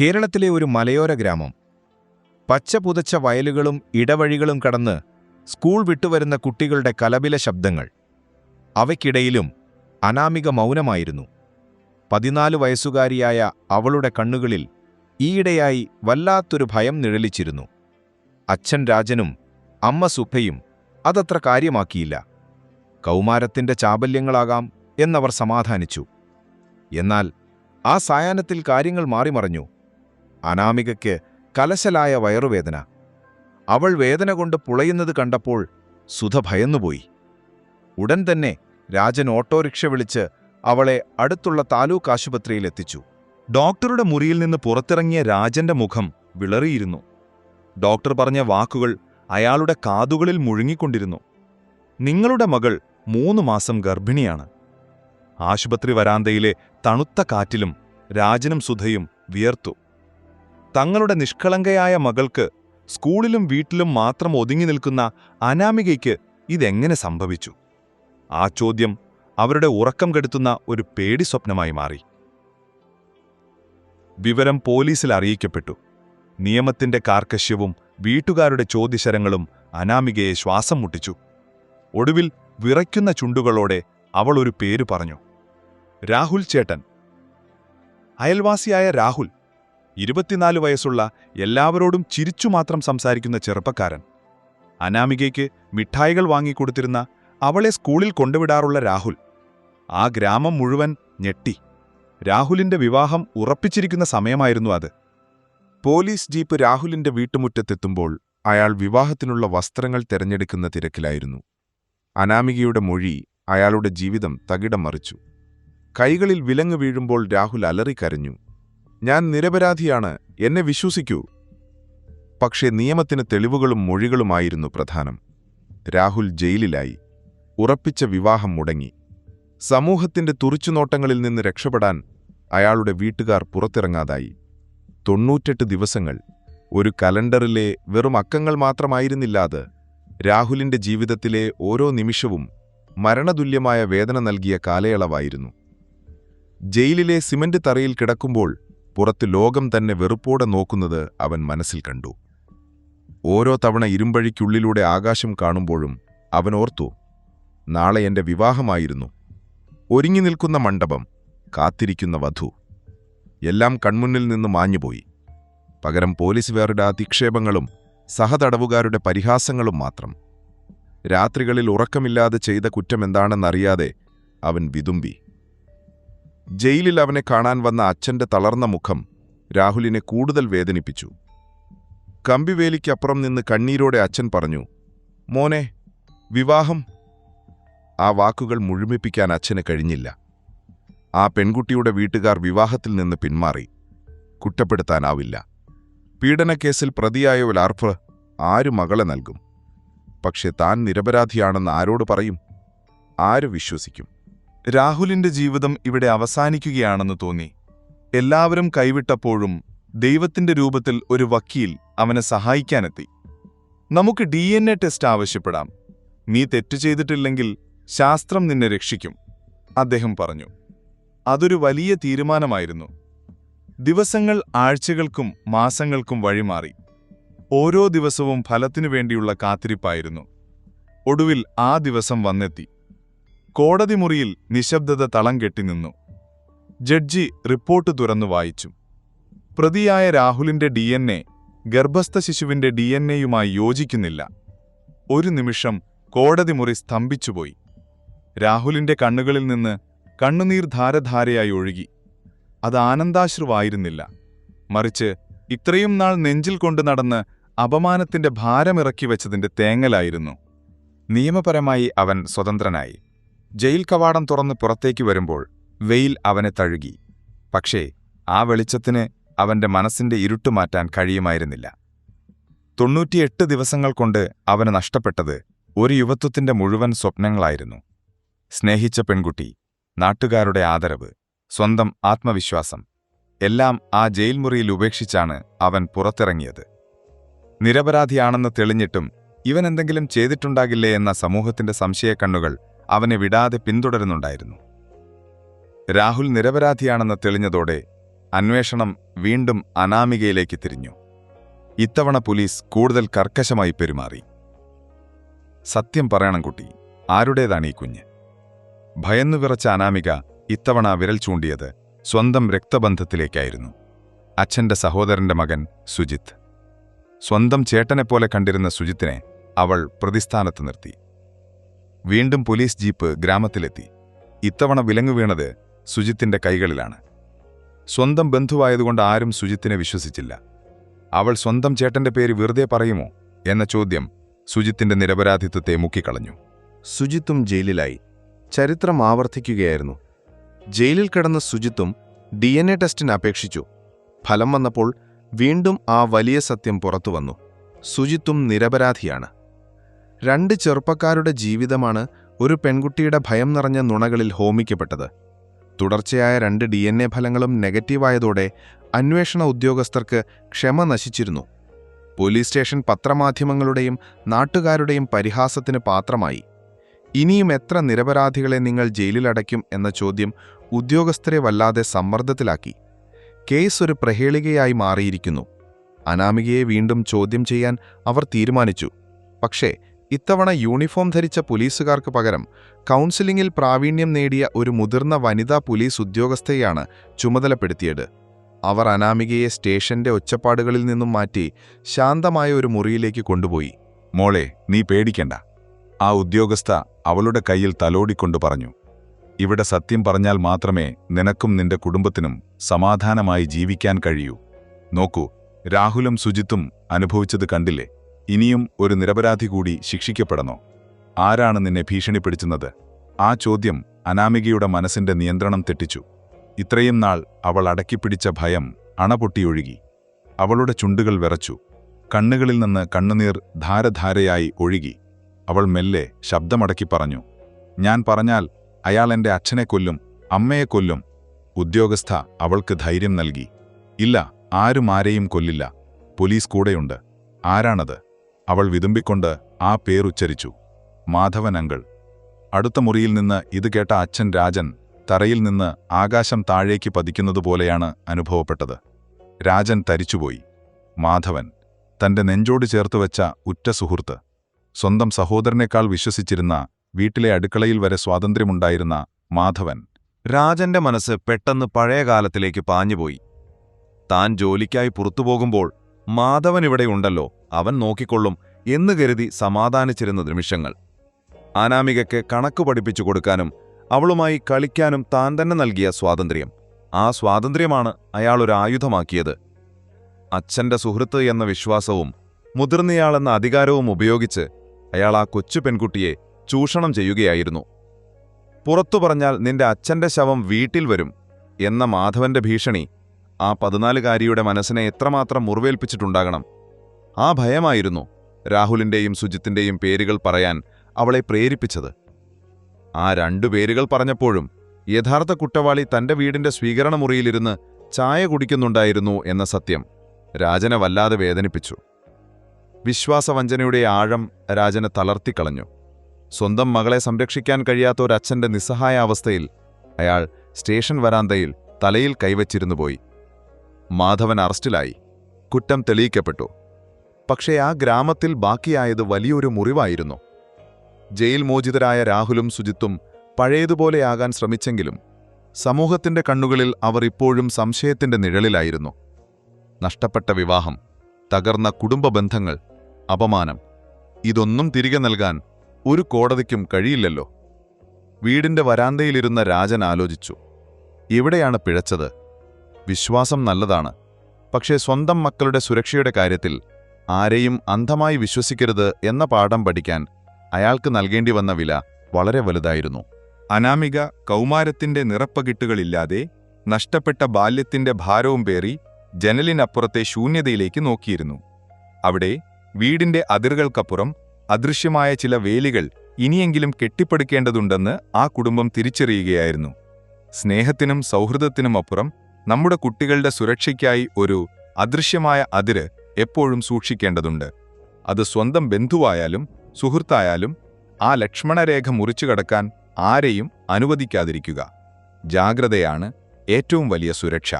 കേരളത്തിലെ ഒരു മലയോര ഗ്രാമം. പച്ച പുതച്ച വയലുകളും ഇടവഴികളും കടന്ന് സ്കൂൾ വിട്ടുവരുന്ന കുട്ടികളുടെ കലപില ശബ്ദങ്ങൾ. അവയ്ക്കിടയിലും അനാമിക മൗനമായിരുന്നു. പതിനാല് വയസ്സുകാരിയായ അവളുടെ കണ്ണുകളിൽ ഈയിടെയായി വല്ലാത്തൊരു ഭയം നിഴലിച്ചിരുന്നു. അച്ഛൻ രാജനും അമ്മ സുഭയും അതത്ര കാര്യമാക്കിയില്ല. കൗമാരത്തിന്റെ ചാബല്യങ്ങളാകാം എന്നവർ സമാധാനിച്ചു. എന്നാൽ ആ സായാഹ്നത്തിൽ കാര്യങ്ങൾ മാറിമറഞ്ഞു. അനാമികയ്ക്ക് കലശലായ വയറുവേദന. അവൾ വേദന കൊണ്ട് പുളയുന്നത് കണ്ടപ്പോൾ സുധ ഭയന്നുപോയി. ഉടൻ തന്നെ രാജൻ ഓട്ടോറിക്ഷ വിളിച്ച് അവളെ അടുത്തുള്ള താലൂക്ക് ആശുപത്രിയിൽ എത്തിച്ചു. ഡോക്ടറുടെ മുറിയിൽ നിന്ന് പുറത്തിറങ്ങിയ രാജന്റെ മുഖം വിളറിയിരുന്നു. ഡോക്ടർ പറഞ്ഞ വാക്കുകൾ അയാളുടെ കാതുകളിൽ മുഴുങ്ങിക്കൊണ്ടിരുന്നു. നിങ്ങളുടെ മകൾ മൂന്ന് മാസം ഗർഭിണിയാണ്. ആശുപത്രി വരാന്തയിലെ തണുത്ത കാറ്റിലും രാജനും സുധയും വിയർത്തു. തങ്ങളുടെ നിഷ്കളങ്കയായ മകൾക്ക് സ്കൂളിലും വീട്ടിലും മാത്രം ഒതുങ്ങി നിൽക്കുന്ന അനാമികയ്ക്ക് ഇതെങ്ങനെ സംഭവിച്ചു? ആ ചോദ്യം അവരുടെ ഉറക്കം കെടുത്തുന്ന ഒരു പേടി സ്വപ്നമായി മാറി. വിവരം പോലീസിൽ അറിയിക്കപ്പെട്ടു. നിയമത്തിന്റെ കാർക്കശ്യവും വീട്ടുകാരുടെ ചോദ്യശരങ്ങളും അനാമികയെ ശ്വാസം മുട്ടിച്ചു. ഒടുവിൽ വിറയ്ക്കുന്ന ചുണ്ടുകളോടെ അവൾ ഒരു പേര് പറഞ്ഞു. രാഹുൽ ചേട്ടൻ. അയൽവാസിയായ രാഹുൽ ഇരുപത്തിനാല് വയസ്സുള്ള എല്ലാവരോടും ചിരിച്ചു മാത്രം സംസാരിക്കുന്ന ചെറുപ്പക്കാരൻ. അനാമികയ്ക്ക് മിഠായികൾ വാങ്ങിക്കൊടുത്തിരുന്ന അവളെ സ്കൂളിൽ കൊണ്ടുവിടാറുള്ള രാഹുൽ. ആ ഗ്രാമം മുഴുവൻ ഞെട്ടി. രാഹുലിന്റെ വിവാഹം ഉറപ്പിച്ചിരിക്കുന്ന സമയമായിരുന്നു അത്. പോലീസ് ജീപ്പ് രാഹുലിന്റെ വീട്ടുമുറ്റത്തെത്തുമ്പോൾ അയാൾ വിവാഹത്തിനുള്ള വസ്ത്രങ്ങൾ തിരഞ്ഞെടുക്കുന്ന തിരക്കിലായിരുന്നു. അനാമികയുടെ മൊഴി അയാളുടെ ജീവിതം തകിടം മറിച്ചു. കൈകളിൽ വിലങ്ങ് വീഴുമ്പോൾ രാഹുൽ അലറിക്കരഞ്ഞു ഞാൻ നിരപരാധിയാണ്. എന്നെ വിശ്വസിക്കൂ. പക്ഷേ നിയമത്തിന് തെളിവുകളും മൊഴികളുമായിരുന്നു പ്രധാനം. രാഹുൽ ജയിലിലായി. ഉറപ്പിച്ച വിവാഹം മുടങ്ങി. സമൂഹത്തിന്റെ തുറിച്ചുനോട്ടങ്ങളിൽ നിന്ന് രക്ഷപ്പെടാൻ അയാളുടെ വീട്ടുകാർ പുറത്തിറങ്ങാതായി. തൊണ്ണൂറ്റെട്ട് ദിവസങ്ങൾ. ഒരു കലണ്ടറിലെ വെറും അക്കങ്ങൾ മാത്രമായിരുന്നില്ല അത്. രാഹുലിന്റെ ജീവിതത്തിലെ ഓരോ നിമിഷവും മരണതുല്യമായ വേദന നൽകിയ കാലയളവായിരുന്നു. ജയിലിലെ സിമന്റ് തറയിൽ കിടക്കുമ്പോൾ പുറത്ത് ലോകം തന്നെ വെറുപ്പോടെ നോക്കുന്നത് അവൻ മനസ്സിൽ കണ്ടു. ഓരോ തവണ ഇരുമ്പഴിക്കുള്ളിലൂടെ ആകാശം കാണുമ്പോഴും അവൻ ഓർത്തു നാളെ എന്റെ വിവാഹമായിരുന്നു. ഒരുങ്ങി നിൽക്കുന്ന മണ്ഡപം കാത്തിരിക്കുന്ന വധു. എല്ലാം കൺമുന്നിൽ നിന്ന് മാഞ്ഞുപോയി. പകരം പോലീസുകാരുടെ അധിക്ഷേപങ്ങളും സഹതടവുകാരുടെ പരിഹാസങ്ങളും മാത്രം. രാത്രികളിൽ ഉറക്കമില്ലാതെ ചെയ്ത കുറ്റമെന്താണെന്നറിയാതെ അവൻ വിതുമ്പി ജയിലിൽ അവനെ കാണാൻ വന്ന അച്ഛന്റെ തളർന്ന മുഖം രാഹുലിനെ കൂടുതൽ വേദനിപ്പിച്ചു. കമ്പിവേലിക്കപ്പുറം നിന്ന് കണ്ണീരോടെ അച്ഛൻ പറഞ്ഞു മോനെ വിവാഹം? ആ വാക്കുകൾ മുഴുമിപ്പിക്കാൻ അച്ഛന് കഴിഞ്ഞില്ല. ആ പെൺകുട്ടിയുടെ വീട്ടുകാർ വിവാഹത്തിൽ നിന്ന് പിന്മാറി. കുറ്റപ്പെടുത്താനാവില്ല. പീഡനക്കേസിൽ പ്രതിയായ ഒരാർഫ് ആരു മകളെ നൽകും. പക്ഷെ താൻ നിരപരാധിയാണെന്ന് ആരോട് പറയും? ആര് വിശ്വസിക്കും? രാഹുലിന്റെ ജീവിതം ഇവിടെ അവസാനിക്കുകയാണെന്ന് തോന്നി. എല്ലാവരും കൈവിട്ടപ്പോഴും ദൈവത്തിന്റെ രൂപത്തിൽ ഒരു വക്കീൽ അവനെ സഹായിക്കാനെത്തി. നമുക്ക് ഡി എൻ എ ടെസ്റ്റ് ആവശ്യപ്പെടാം. നീ തെറ്റു ചെയ്തിട്ടില്ലെങ്കിൽ ശാസ്ത്രം നിന്നെ രക്ഷിക്കും അദ്ദേഹം പറഞ്ഞു. അതൊരു വലിയ തീരുമാനമായിരുന്നു. ദിവസങ്ങൾ ആഴ്ചകൾക്കും മാസങ്ങൾക്കും വഴിമാറി. ഓരോ ദിവസവും ഫലത്തിനു വേണ്ടിയുള്ള കാത്തിരിപ്പായിരുന്നു. ഒടുവിൽ ആ ദിവസം വന്നെത്തി. കോടതി മുറിയിൽ നിശബ്ദത തളം കെട്ടിനിന്നു ജഡ്ജി റിപ്പോർട്ട് തുറന്നു വായിച്ചു. പ്രതിയായ രാഹുലിന്റെ ഡി എൻ എ ഗർഭസ്ഥ ശിശുവിന്റെ ഡി എൻ എയുമായി യോജിക്കുന്നില്ല. ഒരു നിമിഷം കോടതി മുറി സ്തംഭിച്ചുപോയി. രാഹുലിന്റെ കണ്ണുകളിൽ നിന്ന് കണ്ണുനീർ ധാരധാരയായി ഒഴുകി. അത് ആനന്ദാശ്രുവായിരുന്നില്ല. മറിച്ച് ഇത്രയും നാൾ നെഞ്ചിൽ കൊണ്ടു നടന്ന് അപമാനത്തിന്റെ ഭാരമിറക്കി വെച്ചതിന്റെ തേങ്ങലായിരുന്നു. നിയമപരമായി അവൻ സ്വതന്ത്രനായി. ജയിൽ കവാടം തുറന്ന് പുറത്തേക്ക് വരുമ്പോൾ വെയിൽ അവനെ തഴുകി. പക്ഷേ ആ വെളിച്ചത്തിന് അവന്റെ മനസ്സിന്റെ ഇരുട്ട് മാറ്റാൻ കഴിയുമായിരുന്നില്ല. തൊണ്ണൂറ്റിയെട്ട് ദിവസങ്ങൾ കൊണ്ട് അവന് നഷ്ടപ്പെട്ടത് ഒരു യുവത്വത്തിന്റെ മുഴുവൻ സ്വപ്നങ്ങളായിരുന്നു. സ്നേഹിച്ച പെൺകുട്ടി നാട്ടുകാരുടെ ആദരവ് സ്വന്തം ആത്മവിശ്വാസം എല്ലാം ആ ജയിൽ മുറിയിൽ ഉപേക്ഷിച്ചാണ് അവൻ പുറത്തിറങ്ങിയത്. നിരപരാധിയാണെന്ന് തെളിഞ്ഞിട്ടും ഇവൻ എന്തെങ്കിലും ചെയ്തിട്ടുണ്ടാകില്ലേ എന്ന സമൂഹത്തിന്റെ സംശയക്കണ്ണുകൾ അവനെ വിടാതെ പിന്തുടരുന്നുണ്ടായിരുന്നു. രാഹുൽ നിരപരാധിയാണെന്ന് തെളിഞ്ഞതോടെ അന്വേഷണം വീണ്ടും അനാമികയിലേക്ക് തിരിഞ്ഞു. ഇത്തവണ പോലീസ് കൂടുതൽ കർക്കശമായി പെരുമാറി. സത്യം പറയണം കുട്ടി ആരുടേതാണ് ഈ കുഞ്ഞ്? ഭയന്നു വിറച്ച അനാമിക ഇത്തവണ വിരൽ ചൂണ്ടിയത് സ്വന്തം രക്തബന്ധത്തിലേക്കായിരുന്നു. അച്ഛന്റെ സഹോദരന്റെ മകൻ സുജിത് സ്വന്തം ചേട്ടനെപ്പോലെ കണ്ടിരുന്ന സുജിത്തിനെ അവൾ പ്രതിസ്ഥാനത്ത് നിർത്തി. വീണ്ടും പോലീസ് ജീപ്പ് ഗ്രാമത്തിലെത്തി. ഇത്തവണ വിലങ്ങു വീണത് സുജിത്തിന്റെ കൈകളിലാണ്. സ്വന്തം ബന്ധുവായതുകൊണ്ട് ആരും സുജിത്തിനെ വിശ്വസിച്ചില്ല. അവൾ സ്വന്തം ചേട്ടന്റെ പേര് വെറുതെ പറയുമോ എന്ന ചോദ്യം സുജിത്തിന്റെ നിരപരാധിത്വത്തെ മുക്കിക്കളഞ്ഞു. സുജിത്തും ജയിലിലായി. ചരിത്രം ആവർത്തിക്കുകയായിരുന്നു. ജയിലിൽ കിടന്ന സുജിത്തും ഡി എൻ എ ടെസ്റ്റിന് അപേക്ഷിച്ചു. ഫലം വന്നപ്പോൾ വീണ്ടും ആ വലിയ സത്യം പുറത്തുവന്നു. സുജിത്തും നിരപരാധിയാണ്. രണ്ട് ചെറുപ്പക്കാരുടെ ജീവിതമാണ് ഒരു പെൺകുട്ടിയുടെ ഭയം നിറഞ്ഞ നുണകളിൽ ഹോമിക്കപ്പെട്ടത്. തുടർച്ചയായ രണ്ട് ഡി എൻ എ ഫലങ്ങളും നെഗറ്റീവായതോടെ അന്വേഷണ ഉദ്യോഗസ്ഥർക്ക് ക്ഷമ നശിച്ചിരുന്നു. പോലീസ് സ്റ്റേഷൻ പത്രമാധ്യമങ്ങളുടെയും നാട്ടുകാരുടെയും പരിഹാസത്തിന് പാത്രമായി. ഇനിയും എത്ര നിരപരാധികളെ നിങ്ങൾ ജയിലിലടയ്ക്കും എന്ന ചോദ്യം ഉദ്യോഗസ്ഥരെ വല്ലാതെ സമ്മർദ്ദത്തിലാക്കി. കേസ് ഒരു പ്രഹേളികയായി മാറിയിരിക്കുന്നു. അനാമികയെ വീണ്ടും ചോദ്യം ചെയ്യാൻ അവർ തീരുമാനിച്ചു. പക്ഷേ ഇത്തവണ യൂണിഫോം ധരിച്ച പോലീസുകാർക്ക് പകരം കൗൺസിലിംഗിൽ പ്രാവീണ്യം നേടിയ ഒരു മുതിർന്ന വനിതാ പോലീസ് ഉദ്യോഗസ്ഥയെയാണ് ചുമതലപ്പെടുത്തിയത്. അവർ അനാമികയെ സ്റ്റേഷന്റെ ഒച്ചപ്പാടുകളിൽ നിന്നും മാറ്റി ശാന്തമായ ഒരു മുറിയിലേക്ക് കൊണ്ടുപോയി. മോളെ നീ പേടിക്കണ്ട. ആ ഉദ്യോഗസ്ഥ അവളുടെ കയ്യിൽ തലോടിക്കൊണ്ടു പറഞ്ഞു. ഇവിടെ സത്യം പറഞ്ഞാൽ മാത്രമേ നിനക്കും നിന്റെ കുടുംബത്തിനും സമാധാനമായി ജീവിക്കാൻ കഴിയൂ. നോക്കൂ രാഹുലും സുജിത്തും അനുഭവിച്ചത് കണ്ടില്ലേ? ഇനിയും ഒരു നിരപരാധി കൂടി ശിക്ഷിക്കപ്പെടണോ? ആരാണ് നിന്നെ ഭീഷണിപ്പെടുത്തുന്നത്? ആ ചോദ്യം അനാമികയുടെ മനസ്സിന്റെ നിയന്ത്രണം തെറ്റിച്ചു. ഇത്രയും നാൾ അവൾ അടക്കിപ്പിടിച്ച ഭയം അണപൊട്ടിയൊഴുകി. അവളുടെ ചുണ്ടുകൾ വിറച്ചു. കണ്ണുകളിൽ നിന്ന് കണ്ണുനീർ ധാരധാരയായി ഒഴുകി. അവൾ മെല്ലെ ശബ്ദമടക്കി പറഞ്ഞു ഞാൻ പറഞ്ഞാൽ അയാൾ എന്റെ അച്ഛനെ കൊല്ലും അമ്മയെ കൊല്ലും. ഉദ്യോഗസ്ഥ അവൾക്ക് ധൈര്യം നൽകി ഇല്ല ആരും ആരെയും കൊല്ലില്ല. പോലീസ് കൂടെയുണ്ട്. ആരാണത്? അവൾ വിതുമ്പിക്കൊണ്ട് ആ പേരുച്ചരിച്ചു. മാധവൻ അങ്കൾ അടുത്ത മുറിയിൽ നിന്ന് ഇത് കേട്ട അച്ഛൻ രാജൻ തറയിൽ നിന്ന് ആകാശം താഴേക്ക് പതിക്കുന്നതുപോലെയാണ് അനുഭവപ്പെട്ടത്. രാജൻ തരിച്ചുപോയി. മാധവൻ തന്റെ നെഞ്ചോട് ചേർത്ത് വെച്ച ഉറ്റ സുഹൃത്ത്. സ്വന്തം സഹോദരനേക്കാൾ വിശ്വസിച്ചിരുന്ന വീട്ടിലെ അടുക്കളയിൽ വരെ സ്വാതന്ത്ര്യമുണ്ടായിരുന്ന മാധവൻ. രാജന്റെ മനസ്സ് പെട്ടെന്ന് പഴയ കാലത്തിലേക്ക് പാഞ്ഞുപോയി. താൻ ജോലിക്കായി പുറത്തുപോകുമ്പോൾ മാധവൻ ഇവിടെ ഉണ്ടല്ലോ അവൻ നോക്കിക്കൊള്ളും എന്ന് കരുതി സമാധാനിച്ചിരുന്ന നിമിഷങ്ങൾ. അനാമികയ്ക്ക് കണക്ക് പഠിപ്പിച്ചു കൊടുക്കാനും അവളുമായി കളിക്കാനും താൻ തന്നെ നൽകിയ സ്വാതന്ത്ര്യം. ആ സ്വാതന്ത്ര്യമാണ് ആയുധമാക്കിയത്. അച്ഛന്റെ സുഹൃത്ത് എന്ന വിശ്വാസവും മുതിർന്നയാളെന്ന അധികാരവും ഉപയോഗിച്ച് അയാൾ ആ കൊച്ചു പെൺകുട്ടിയെ ചൂഷണം ചെയ്യുകയായിരുന്നു. പുറത്തു പറഞ്ഞാൽ നിന്റെ അച്ഛന്റെ ശവം വീട്ടിൽ വരും എന്ന മാധവന്റെ ഭീഷണി ആ പതിനാലുകാരിയുടെ മനസ്സിനെ എത്രമാത്രം മുറിവേൽപ്പിച്ചിട്ടുണ്ടാകണം? ആ ഭയമായിരുന്നു രാഹുലിന്റെയും സുജിത്തിന്റെയും പേരുകൾ പറയാൻ അവളെ പ്രേരിപ്പിച്ചത്. ആ രണ്ടു പേരുകൾ പറഞ്ഞപ്പോഴും യഥാർത്ഥ കുറ്റവാളി തന്റെ വീടിന്റെ സ്വീകരണ മുറിയിലിരുന്ന് ചായ കുടിക്കുന്നുണ്ടായിരുന്നു എന്ന സത്യം രാജനെ വല്ലാതെ വേദനിപ്പിച്ചു. വിശ്വാസവഞ്ചനയുടെ ആഴം രാജനെ തളർത്തിക്കളഞ്ഞു. സ്വന്തം മകളെ സംരക്ഷിക്കാൻ കഴിയാത്ത ഒരച്ഛന്റെ നിസ്സഹായ അവസ്ഥയിൽ അയാൾ സ്റ്റേഷൻ വരാന്തയിൽ തലയിൽ കൈവച്ചിരുന്നു പോയി. മാധവൻ അറസ്റ്റിലായി. കുറ്റം തെളിയിക്കപ്പെട്ടു. പക്ഷേ ആ ഗ്രാമത്തിൽ ബാക്കിയായത് വലിയൊരു മുറിവായിരുന്നു. ജയിൽ മോചിതരായ രാഹുലും സുജിത്തും പഴയതുപോലെയാകാൻ ശ്രമിച്ചെങ്കിലും സമൂഹത്തിന്റെ കണ്ണുകളിൽ അവർ ഇപ്പോഴും സംശയത്തിന്റെ നിഴലിലായിരുന്നു. നഷ്ടപ്പെട്ട വിവാഹം തകർന്ന കുടുംബ ബന്ധങ്ങൾ അപമാനം ഇതൊന്നും തിരികെ നൽകാൻ ഒരു കോടതിക്കും കഴിയില്ലല്ലോ. വീടിന്റെ വരാന്തയിലിരുന്ന രാജൻ ആലോചിച്ചു. എവിടെയാണ് പിഴച്ചത്? വിശ്വാസം നല്ലതാണ്. പക്ഷേ സ്വന്തം മക്കളുടെ സുരക്ഷയുടെ കാര്യത്തിൽ ആരെയും അന്ധമായി വിശ്വസിക്കരുത് എന്ന പാഠം പഠിക്കാൻ അയാൾക്ക് നൽകേണ്ടി വന്ന വില വളരെ വലുതായിരുന്നു. അനാമിക കൗമാരത്തിന്റെ നിറപ്പകിട്ടുകളില്ലാതെ നഷ്ടപ്പെട്ട ബാല്യത്തിന്റെ ഭാരവും പേറി ജനലിനപ്പുറത്തെ ശൂന്യതയിലേക്ക് നോക്കിയിരുന്നു. അവിടെ വീടിന്റെ അതിരുകൾക്കപ്പുറം അദൃശ്യമായ ചില വേലികൾ ഇനിയെങ്കിലും കെട്ടിപ്പടുക്കേണ്ടതുണ്ടെന്ന് ആ കുടുംബം തിരിച്ചറിയുകയായിരുന്നു. സ്നേഹത്തിനും സൗഹൃദത്തിനുമപ്പുറം നമ്മുടെ കുട്ടികളുടെ സുരക്ഷയ്ക്കായി ഒരു അദൃശ്യമായ അതിര് എപ്പോഴും സൂക്ഷിക്കേണ്ടതുണ്ട്. അത് സ്വന്തം ബന്ധുവായാലും സുഹൃത്തായാലും ആ ലക്ഷ്മണരേഖ മുറിച്ചു കടക്കാൻ ആരെയും അനുവദിക്കാതിരിക്കുക. ജാഗ്രതയാണ് ഏറ്റവും വലിയ സുരക്ഷ.